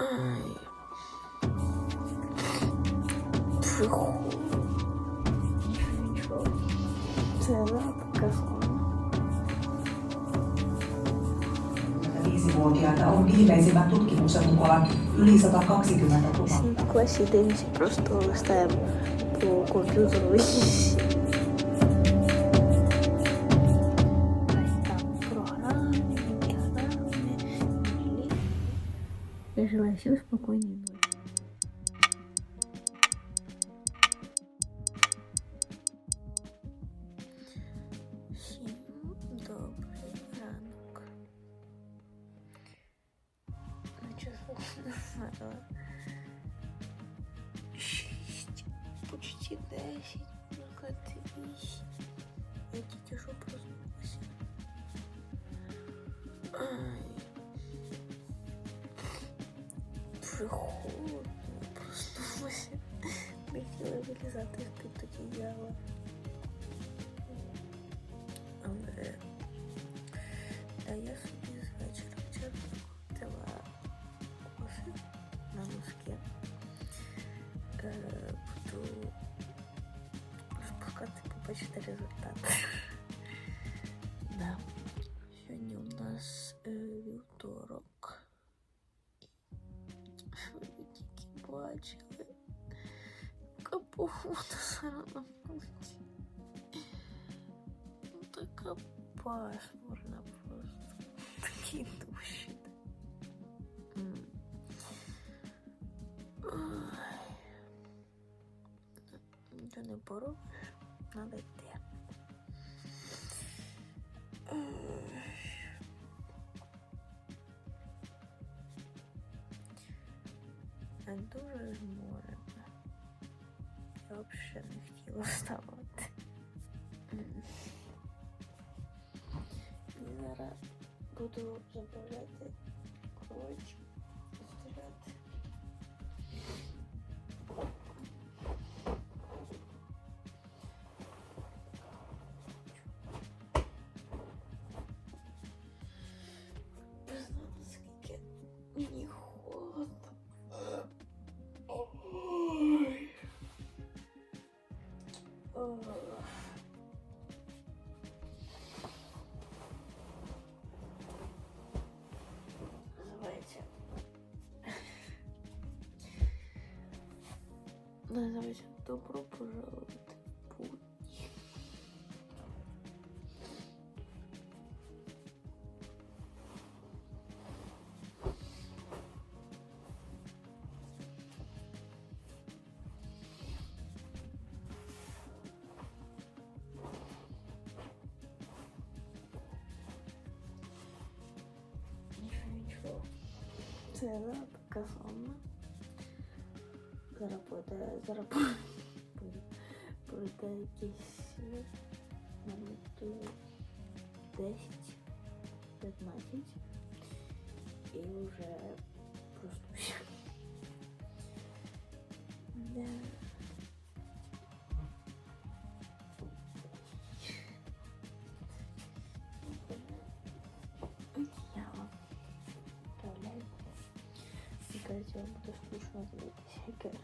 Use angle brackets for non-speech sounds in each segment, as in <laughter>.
Ай. Приху. Нічого. Це лапка сон. Viisivuotiaita on viimeisimmän tutkimuksen mukaan yli 120 000. В класі дивимося просто листаємо по комп'ютеру і Я желаю всем спокойной ночи. Всім добрий ранок. На часу зараз шість, почти десять, сказати вісім. Я тільки що проснулася. Ай. Вже холодно, проснулася. Не хотіла вилізати з-під одіяла. Але та я собі з вечора вчора взяла кофе на носки. Е, буду розпускати, побачити результат. <laughs> Да. Сьогодні у нас бачили. Яка погода зараз на вулиці. Ну, така пасмурна просто. Такі душі. Нічого не поробиш, надо йти. Ой. Я дуже зморена. Я взагалі не хотіла вставати. М. І зараз буду заправляти коротше, Називається Добро пожаловать в будні. Нічого, нічого. Це така сама. Зараз буде, зараз буде, буде якийсь е, момент 10, 15 і вже проснуся. Да. Мне бы скучно дивитися.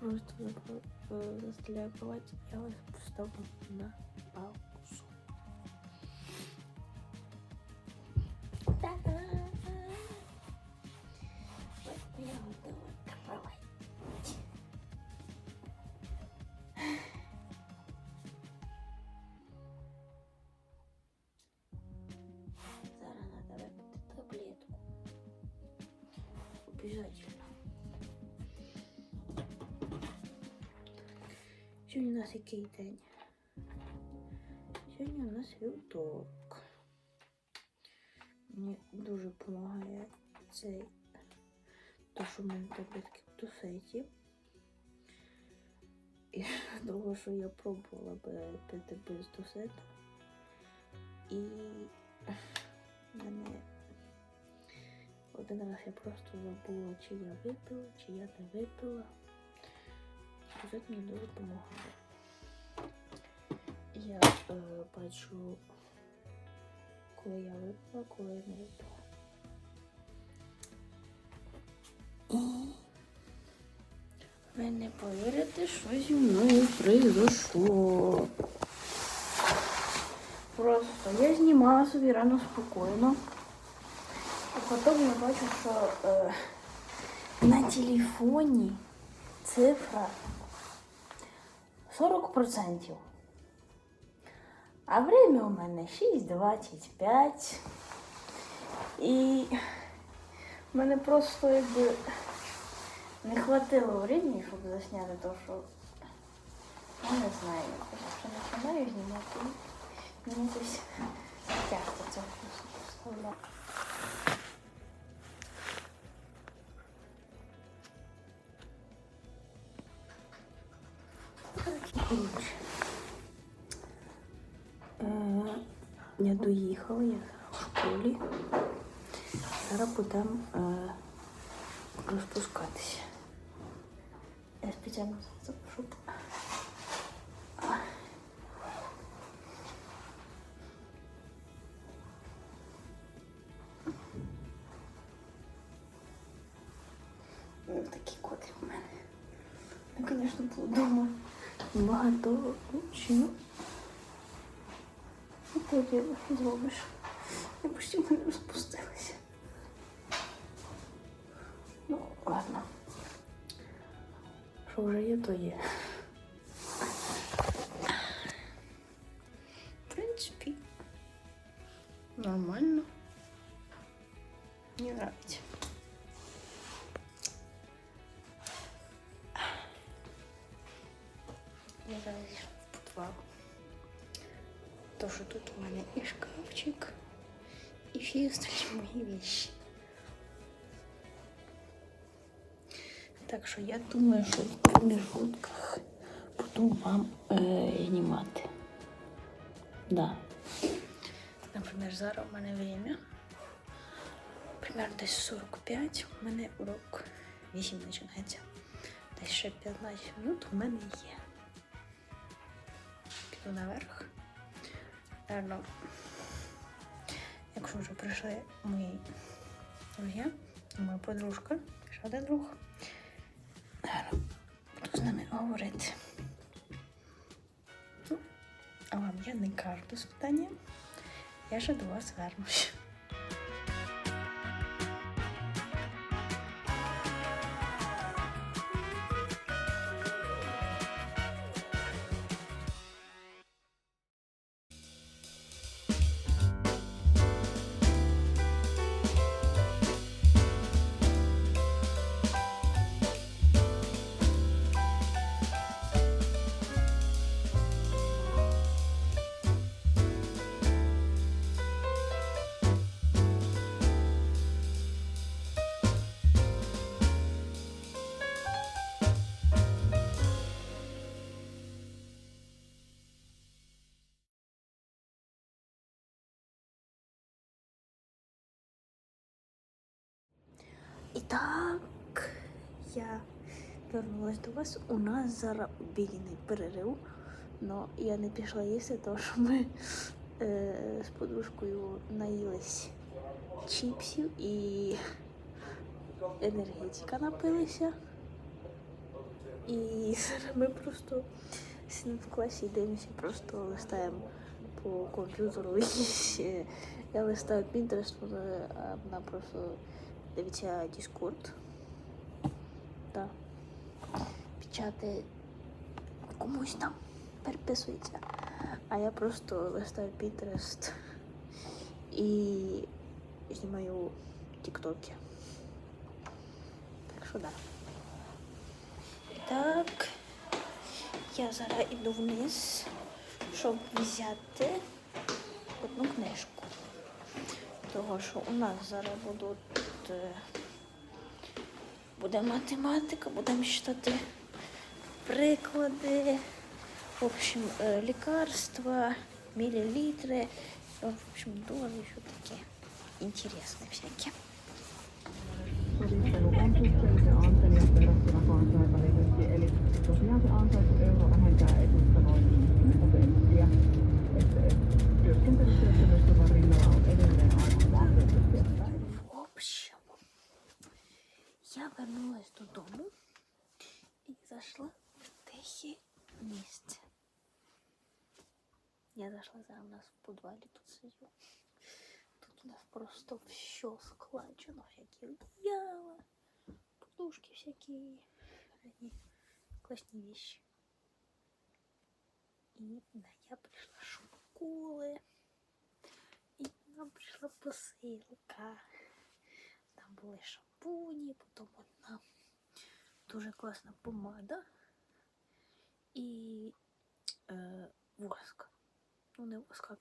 Просто запро- е, кровать, я вас поставлю на паузу. Сьогодні у нас який день? Сьогодні у нас вівторок. Мені дуже допомагає цей, то, що в мене таблетки в тусеті. І <laughs> того, що я пробувала би пити без тусета. І мене один раз я просто забула, чи я випила, чи я не випила. Тусет мені дуже допомагає. Я е, бачу, коли я випила, коли я не випила. Ви не повірите, що зі мною произошло. Просто я знімала собі рано спокійно. А потім я бачу, що е, на телефоні цифра 40%. А время у мене 6.25. І в мене просто якби не хватило времени, щоб засняти то, що я не знаю, я вже починаю знімати. Мені якось тяжко це просто Коротше. Е, Я доїхала, я в школі. Зараз будемо е, розпускатися. Я спеціально зараз, Лучше, ну. Ну, потім зробиш. Я почти мене розпустилася. Ну, ладно. Що вже є, то є. То, що тут у мене і шкафчик, і всі остальні мої вещи. Так що я думаю, що в промежутках буду вам е, знімати. Да. Наприклад, зараз у мене время. Примерно десь 45. У мене урок 8 починається. Десь ще 15 минут у мене є. Піду наверх. Наверно, якщо вже прийшли мої друзі, моя подружка, ще один друг. Наверно, буду з ними говорити. Ну, а вам я не кажу до свидання. Я ще до вас вернусь. Так, я вернулась до вас. У нас зараз обідній перерив. Но я не пішла їсти, тому що ми е, з подружкою наїлись чіпсів і енергетика напилися. І зараз ми просто в класі і дивимося, просто листаємо по комп'ютеру. е, Я листаю Pinterest, вона просто дивиться Discord. Так. Печатає комусь там переписується. А я просто листаю Pinterest і знімаю тіктоки. Так що да. Так. Я зараз іду вниз, щоб взяти одну книжку. Того, що у нас зараз будуть е, буде математика, будемо читати приклади, в общем, е, лікарства, мілілітри, в общем, дози, що таке інтересне всяке. я вернулась додому і зайшла в тихе місце. Я зайшла зараз у нас в підвалі тут сидю. Тут у нас просто все складено, всякі одеяла, подушки всякие, разные классные вещи. И да, я пришла з школи. І нам прийшла посилка. Там були Шампуні, потім одна дуже класна помада і е, воск. Ну, не воск, а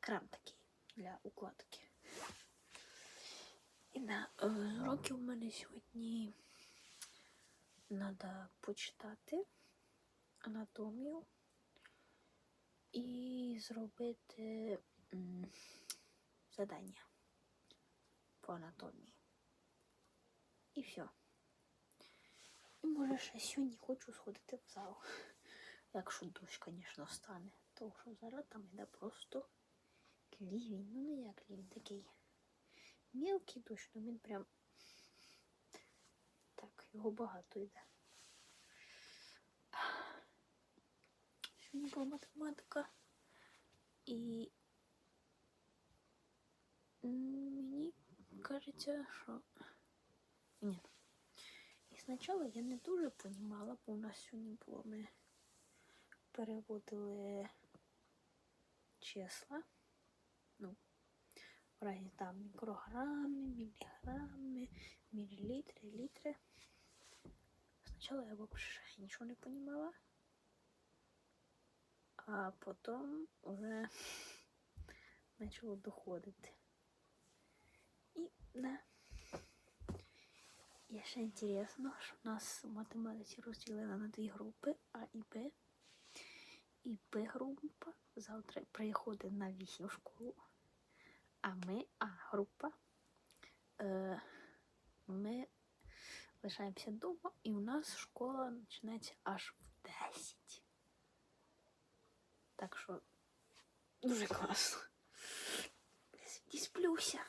крем такий для укладки. І на е, з у мене сьогодні треба почитати анатомію і зробити м, задання по анатомії. І все. І може ще сьогодні хочу сходити в зал. <laughs> Якщо дощ, звісно, стане. Тому що зараз там йде просто лівень. Ну не як лівень, такий мілкий дощ, ну він прям так, його багато йде. Сьогодні була математика. І мені кажеться, що ні. І спочатку я не дуже понімала, бо у нас сьогодні було ми переводили числа. Ну, в разі там мікрограми, міліграми, мілілітри, літри. Спочатку я взагалі нічого не понімала. А потім вже почало <laughs> доходити. І да. Ще інтересно, що в нас математиці розділена на дві групи А і Б. І Б група завтра приходить на 8 школу. А ми, А група, е, ми лишаємося вдома, і у нас школа починається аж в 10. Так що дуже класно. Дісплюся.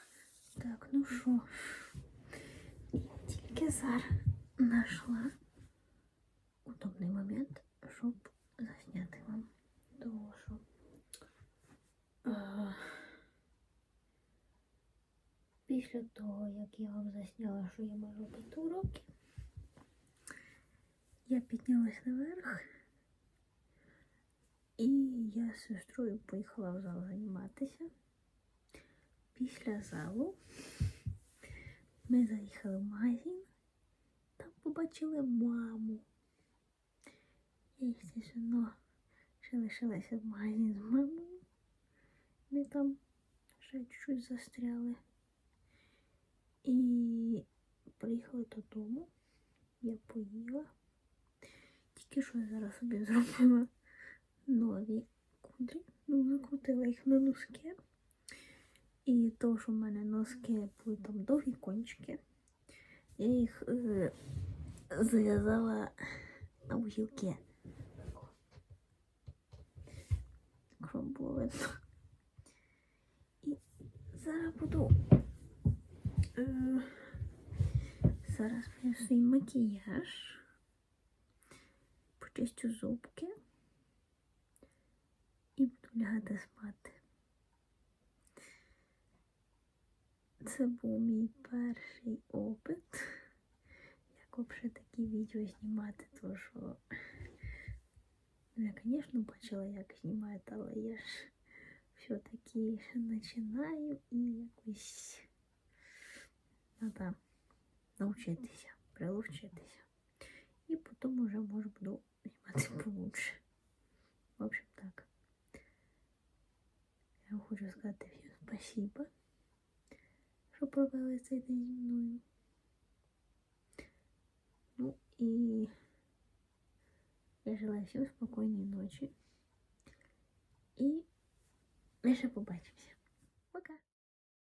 Так, ну що, зараз знайшла удобний момент, щоб засняти вам. Тому е, після того, як я вам засняла, що я можу робити уроки, я піднялась наверх. І я з сестрою поїхала в зал займатися. Після залу ми заїхали в магазин, побачили маму. Я, звісно, ще лишилася в магазин з мамою. Ми там ще чуть-чуть застряли. І приїхали додому. Я поїла. Тільки що я зараз собі зробила нові кудрі. Ну, накрутила їх на носки. І то, що в мене носки були там довгі кончики, я їх е, зав'язала на вугілки. Було. І зараз буду е, зараз свій макіяж, почистю зубки і буду лягати спати. Це був мій перший опит. Як взагалі такі відео знімати, то що ну, я, звісно, бачила, як знімають, але я ж все-таки ще починаю і якось треба навчитися, прилучитися. І потім вже може буду знімати <laughs> получше. В общем так. Я вам хочу сказати всім спасибо, що провели цей день зі мною. Ну и я желаю всем спокойной ночи. И дальше побачимся. Пока!